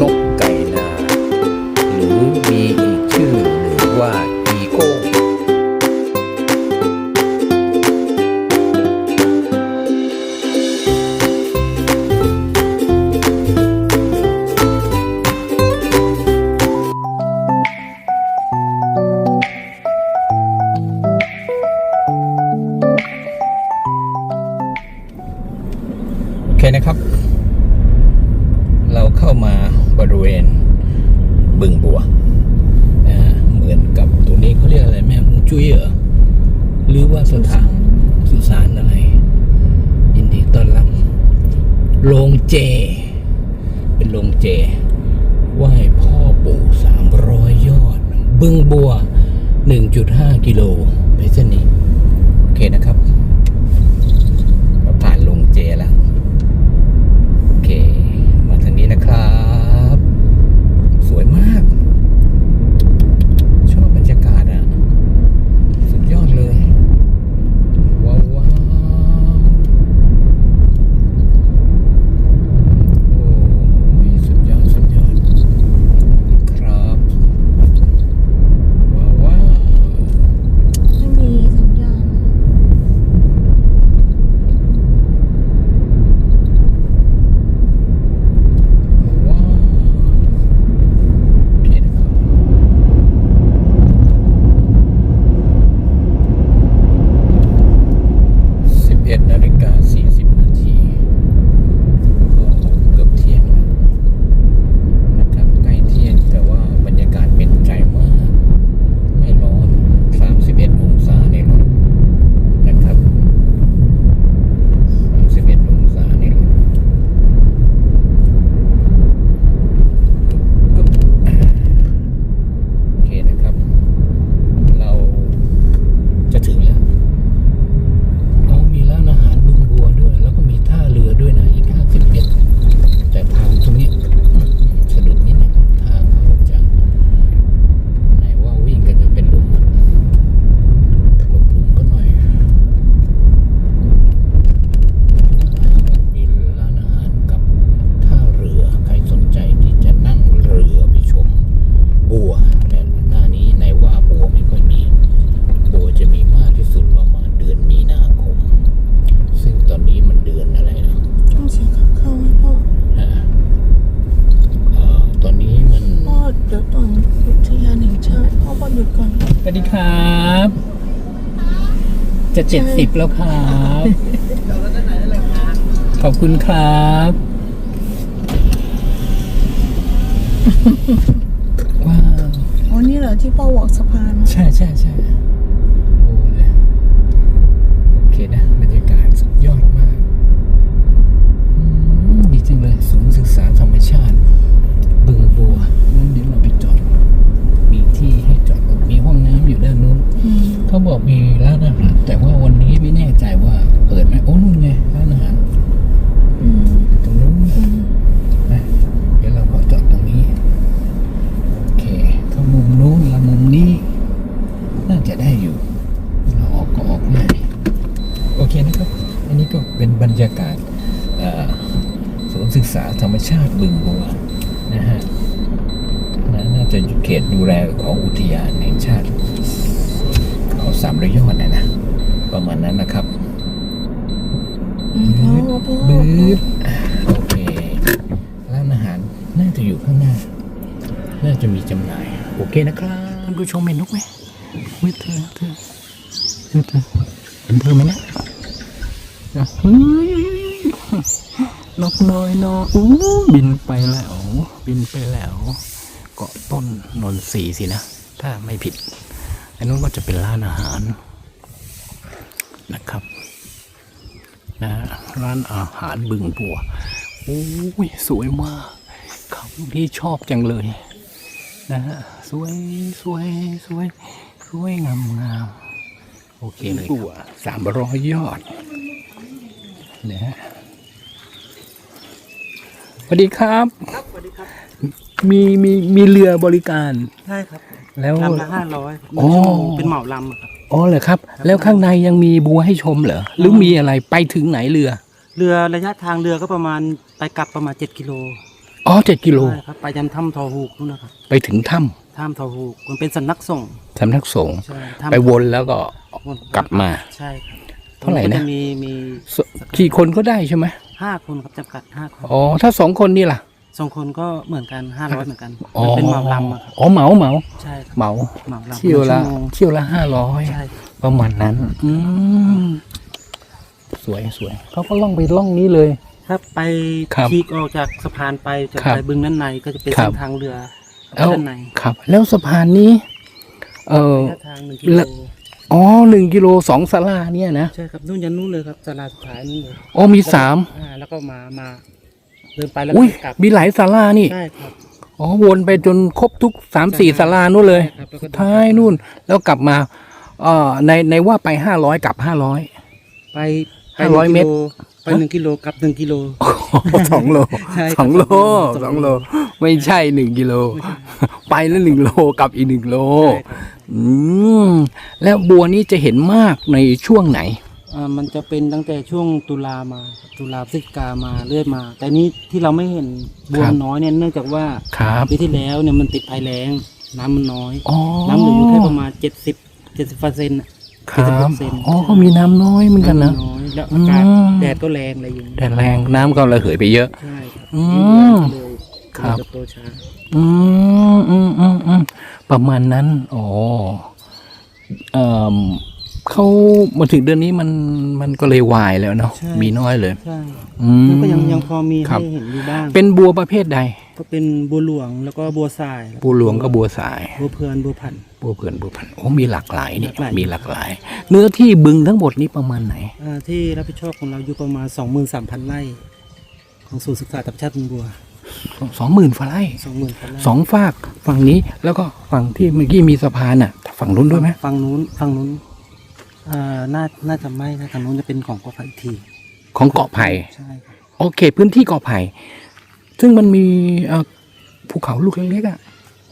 นกไก่นา หรือมีอีกชื่อหนึ่งว่าอีโก้โอเคนะครับ เราเข้ามา บริเวณบึงบัวเหมือนกับตัวนี้เขาเรียกอะไรแม่ฮงจุ้ยเหรอหรือว่าสถานสุสานอะไร ยินดีต้อนรับโรงเจ เป็นโรงเจไหว้พ่อปู่สามร้อยยอด บึงบัว 1.5 กิโลไปเส้นนี้ โอเคนะครับ จะเจ็ดสิบแล้วครับขอบคุณครับว้าว อ๋อนี่เหรอที่พ่อวอกสะพานใช่ใช่ใช่โอ้เลยโอเคนะ บรรยากาศสุดยอดมากอืมดีจังเลยศูนย์ศึกษาธรรมชาติ บึงบัวงั้นเดี๋ยวเราไปจอด มีที่ให้จอดรถมีห้องน้ำอยู่ด้านนู้น อืม เขาบอกมีร้านอาหาร แต่ว่าวันนี้ไม่แน่ ใจว่าเปิดไหมโอ้นู่นไงร้านอาหารตรงนู้นนะเดี๋ยวเราขอจอดตรงนี้ โอเคถ้ามุมนู้นละมุมนี้ น่าจะได้อยู่ เราออกก็ออกง่ายโอเคนะครับ อันนี้ก็เป็นบรรยากาศเอ่อศูนย์ศึกษาธรรมชาติบึงบัวนะฮะน,น่าจะเขตดูแลของอุทยานแห่งชาติเขาสามระยอดนะนะประมาณนั้นนะครับ มพ่อพ่อบืดอ่าโอเคร้านอาหารน่าจะอยู่ข้างหน้า น่าจะมีจำหน่าย โอเคนะครับท่านผู้ชมเห็นนกไหมเฮ้ยเธอเธอเธอเธอเห็นเธอไหมเนี่ยอะเฮ้ยนกน้อยนออู้บินไปแล้วบินไปแล้วเกาะต้นนนทรีสินะ ถ้าไม่ผิดอันนู้นก็จะเป็นร้านอาหารนะครับ นะฮะร้านอาหารบึงบัวโอ้ยสวยมากเขาที่ชอบจังเลยนะฮะสวยสวยสวยสวยงามงามโอเคเลยบัวสามร้อยยอดนะฮะสวัสดีครับครับสวัสดีครับ มีมีมีเรือบริการ ใช่ครับ แล้วลำละห้าร้อยอ๋อเป็นเหมาลำอะครับ อ๋อเหรอครับ แล้วข้างในยังมีบัวให้ชมเหรอหรือมีอะไรไปถึงไหนเรือ เรือระยะทางเรือก็ประมาณไปกลับประมาณ 7 กิโลอ๋อเจ็ดกิโลใช่ครับไปยันถ้ำทอหูกนู่นนะครับไปถึงถ้ถ้ำทอหูกมันเป็นสำนักส่งฆ์ำสำนักสงฆ์ใช่ถ้ำไปวนแล้วก็วนกลับมา ใช่ครับเท่าไหร่นะก็จมีมีสกี่คนก็ได้ใช่ไหมห้าคนครับจำกัดห้าคนอ๋อถ้าสองคนนี่ล่ะ สองคนก็เหมือนกันห้าร้อยเหมือนกันอ๋อมันเป็นเหมาลำอะครับอ๋อเหมาเหมาใช่ครับเหมาเหมาลำเที่ยวละหนึ่งชั่โมง เที่ยวละห้าร้อยใช่ครับประมาณนั้น อืมสวยสวยเขาก็ล่องไปล่องนี้เลย ถ้าไปครับขีกออกจากสะพานไปจะครับไปบึงด้านในก็จะเป็นครับ เส้นทางเรือแล้วด้านในครับ แล้วสะพานนี้ เออ ระยะทางหนึ่งกิโลแล้วอ๋อหนึ่งกิโลสองสลาเนี่ยนะใช่ครับนู่นยันนู่นเลยครับสลาสุดท้ายนู่นเลยอ๋อมีสามอ่าแล้วก็มามา เดินไปแล้วอุ้ยก็กลับมีหลายสลานี่ ใช่ครับอ๋อวนไปจนครบทุกสามสี่สลานู่นเลย ใช่ครับแล้วก็เดิท้ายนู่นแล้วกลับมาเอ่อในในว่าไปห้าร้อยกลับห้าร้อย ไปไปห้าร้อยหนึ่งเมตรกิโลไปหนึ่งกิโลกลับหนึ่งกิโล สองโลใช่ครับสองโลสสอองงโล โล ไม่ใช่หนึ่งกิโล ไปแล้วหนึ่งโลกลับอีกหนึ่งโล ใช่ครับอืมแล้วบัวนี้จะเห็นมากในช่วงไหน อ่ามันจะเป็นตั้งแต่ช่วงตุลามาตุลาพฤศจิกามาเรื่อยมา แต่นี้ที่เราไม่เห็นบัวครับน้อยเนี่ยเนื่องจากว่าครับปีที่แล้วเนี่ยมันติดภัยแล้งน้ำมันน้อยอ๋อน้ำเหลืออยู่แค่ประมาณเจ็ดสิบเจ็ดสิบเปอร์เซ็นต์ครับ70%อ๋อก็มีน้ำน้อยเหมือนกันนะ น้อยแล้วอากาศอืม แดดก็แรงอะไรอย่างนี้แต่แรงน้ำก็ระเหยไปเยอะ ใช่ครับอืมเลยครับจะโตช้าอืมอืมอืมอืมประมาณนั้น อ๋อเอ่อ เขามาถึงเดือนนี้มันมันก็เลยวายแล้วเนาะมีน้อยเลย ใช่อืม แล้วก็ยังยังพอมีครัให้บเห็นอยู่บ้างเป็นบัวประเภทใดก็เป็นบัวหลวงแล้วก็บัวทรายบัวหลวงกับบัวสาย บัวเพลินบัวพันธุ์ บัวเพื่อนบัวพันธุ์โอ้มีหลากหลายนี่หลากหลาย มีหลากหลาย เนื้อที่บึงทั้งหมดนี้ประมาณไหน อ่าที่รับผิดชอบของเราอยู่ประมาณ 23,000 ไร่ ของศูนย์ศึกษาธรรมชาติบึงบัว สองหมื่นฟาไร่20,000ไร่สองฝากฝั่งนี้แล้วก็ฝั่งที่เมื่อกี้มีสะพานอะฝั่งนู้นด้วยไหมฝั่งนู้นฝั่งนู้น อ่าน่าน่าจะไม่นะทางนู้นจะเป็นของกอไผ่อีกทีของเกาะไผ่ใช่ครับโอเค พื้นที่เกาะไผ่ซึ่งมันมีเอ่อภูเขาลูกเล็กๆอะ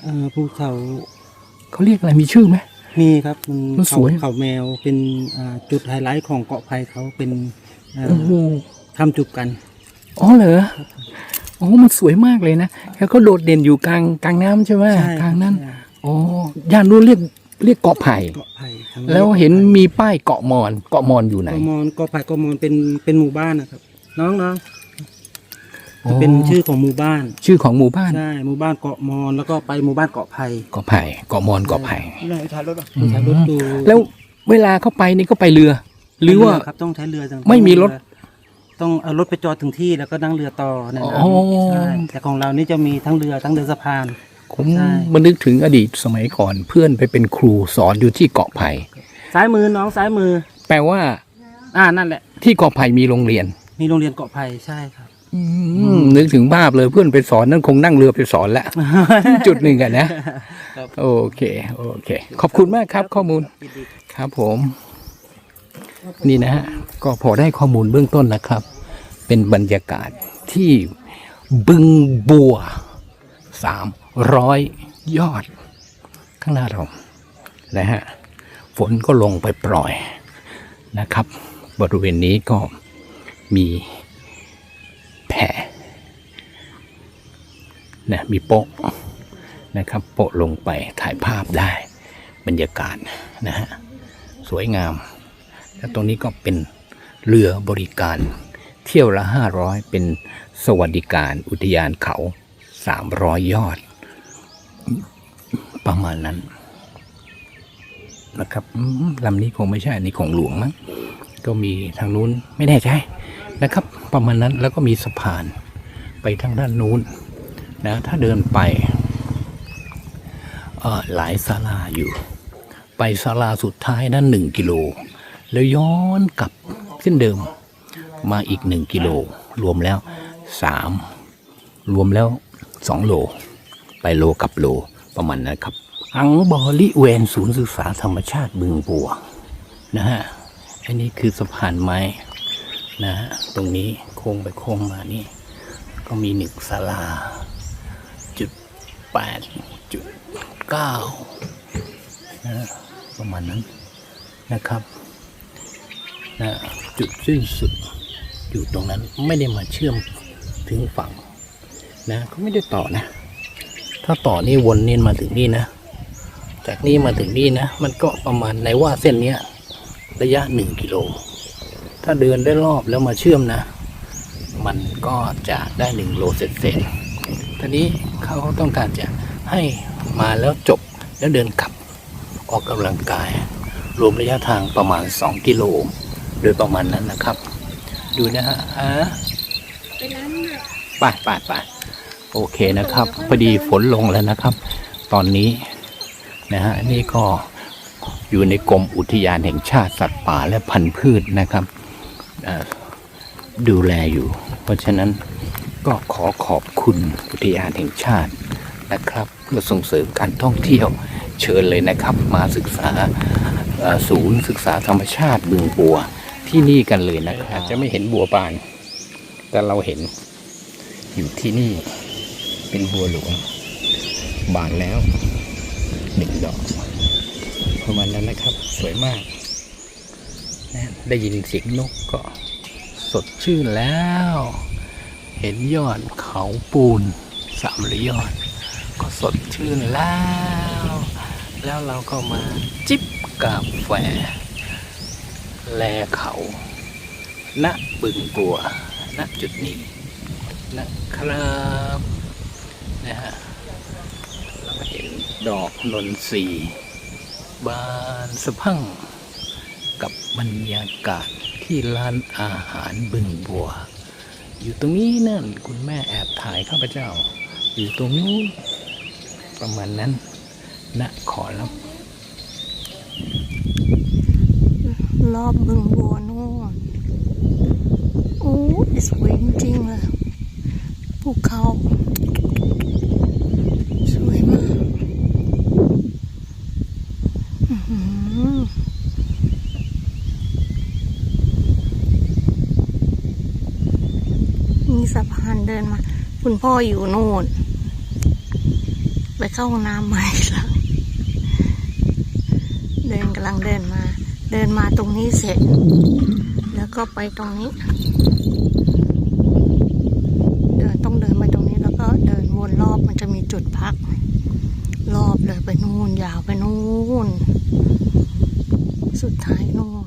อ่าภูเขาเขาเรียกอะไรมีชื่อไหม มีครับมันมันเขาสวย เขาแมวเป็นอ่าจุดไฮไลท์ของเกาะไผ่เขาเป็นอ่าโอ้โหทำจุบกันอ๋อเหรอโอ้มันสวยมากเลยนะแล้วก็โดดเด่นอยู่กลางกลางน้ำใช่ไหมใช่กลางนั้นใช่อ๋อย่านนู้นเรียกเรียกเกาะไผ่ เกาะไผ่ทาง แล้วเห็นมีป้ายเกาะมอนเกาะมอนอยู่ไหนเกาะมอนเกาะไผ่เกาะมอนเป็นเป็นหมู่บ้านนะครับ น้องน้องอ๋อจะเป็นชื่อของหมู่บ้าน ชื่อของหมู่บ้านใช่หมู่บ้านเกาะมอนแล้วก็ไปหมู่บ้านเกาะไผ่เกาะไผ่เกาะมอนเกาะไผ่ไหนถ่ายรถอะอืมถ่ายรถดูแล้วเวลาเข้าไปนี่ก็ไปเรือ หรือว่าครับต้องใช้เรือจังไม่มีรถ ต้องเอารถไปจอดถึงที่แล้วก็นั่งเรือต่อเนี่ยนะอ๋อใช่แต่ของเรานี่จะมีทั้งเรือทั้งเรือสะพาน ผมใช่มานึกถึงอดีตสมัยก่อนเพื่อนไปเป็นครูสอนอยู่ที่เกาะไผ่ซ้ายมือน้องซ้ายมือ แปลว่า อ่านั่นแหละ ที่เกาะไผ่มีโรงเรียน มีโรงเรียนเกาะไผ่ใช่ครับอืมนึกถึงภาพเลยเพื่อนไปสอนนั่นคงนั่งเรือไปสอนแล้วจุดหนึ่งอะนะครับโอเคโอเค ขอบคุณมากครับข้อมูลครับผม นี่นะฮะก็พอได้ข้อมูลเบื้องต้นนะครับ เป็นบรรยากาศที่บึงบัวสาม ร้อยยอด ข้างหน้าเรานะฮะฝนก็ลงไปปล่อยนะครับ บริเวณนี้ก็มีแผ่นะมีโป๊ะนะครับ โปะลงไปถ่ายภาพได้บรรยากาศนะฮะสวยงาม แล้วตรงนี้ก็เป็นเรือบริการ เที่ยวละห้าร้อยเป็นสวัสดิการอุทยานเขาสามร้อยยอด ประมาณนั้นนะครับอืมลำนี้คงไม่ใช่อันนี้ของหลวงมั้งก็มีทางนู้นไม่แน่ใจนะครับ ประมาณนั้นแล้วก็มีสะพานไปทางด้านนู้นนะถ้าเดินไปหลายศาลาอยู่ ไปศาลาสุดท้ายนั้นหนึ่งกิโล แล้วย้อนกลับเส้นเดิมมาอีกหนึ่งกิโล รวมแล้วสามรวมแล้วสองโล ไปโลกับโล ประมาณนั้นครับ อังบริเวณศูนย์ศึกษาธรรมชาติบึงบัวนะฮะอันนี้คือสะพานไม้นะฮะตรงนี้โค้งไปโค้งมานี่ ก็มีหนึ่งศาลาจุดแปดจุดเก้านะฮะประมาณนั้นนะครับนะจุดสิ้นสุดอยู่ตรงนั้นไม่ได้มาเชื่อมถึงฝั่งนะเขาไม่ได้ต่อนะ ถ้าต่อนี่วนนี่มาถึงนี่นะ จากนี่มาถึงนี่นะ มันก็ประมาณในว่าเส้นเนี้ยระยะหนึ่งกิโล ถ้าเดินได้รอบแล้วมาเชื่อมนะ มันก็จะได้หนึ่งโลเสร็จเสร็จๆทีนี้เขาต้องการจะให้มาแล้วจบแล้วเดินกลับออกกำลังกาย รวมระยะทางประมาณ 2 กิโล โดยประมาณนั้นนะครับ ดูนะฮะอะไปร้านน่ะไปไปไป โอเคนะครับพอดีฝนลงแล้วนะครับ ตอนนี้นะฮะนี่ก็อยู่ในกรมอุทยานแห่งชาติสัตว์ป่าและพันธุ์พืชนะครับดูแลอยู่ เพราะฉะนั้นก็ขอขอบคุณอุทยานแห่งชาตินะครับ เพื่อส่งเสริมการท่องเที่ยวเชิญเลยนะครับ มาศึกษาศูนย์ศึกษาธรรมชาติบึงบัวที่นี่กันเลยนะครับจจะไม่เห็นบัวบาน แต่เราเห็นอยู่ที่นี่ เป็นบัวหลวง บานแล้วหนึ่งดอกประมาณนั้นนะครับ สวยมากนะได้ยินเสียงนกก็สดชื่นแล้ว เห็นยอดเขาปูนสามระยอด ก็สดชื่นแล้ว แล้วเราก็มาจิบกาแฟ แลเขาณบึงบัวณจุดนี้นะครับ นะฮะเราเห็นดอกนนทรีบานสะพังกับบรรยากาศที่ร้านอาหารบึงบัว อยู่ตรงนี้นั่นคุณแม่แอบถ่ายข้าพเจ้า อยู่ตรงนู้นประมาณนั้นนะขอรับรอบบึงบัวนู่นโอ้สวยจริงเลยภูเขาสวยมากอื้อหือมีสะพาน เดินมา คุณพ่ออยู่โน่น ไปเข้าห้องน้ำใหม่แล้วเดินกำลังเดินมา เดินมาตรงนี้เสร็จ แล้วก็ไปตรงนี้ เดินต้องเดินไปตรงนี้แล้วก็เดินวนรอบมันจะมีจุดพัก รอบเลยไปนู่นยาวไปนู่น สุดท้ายนู่น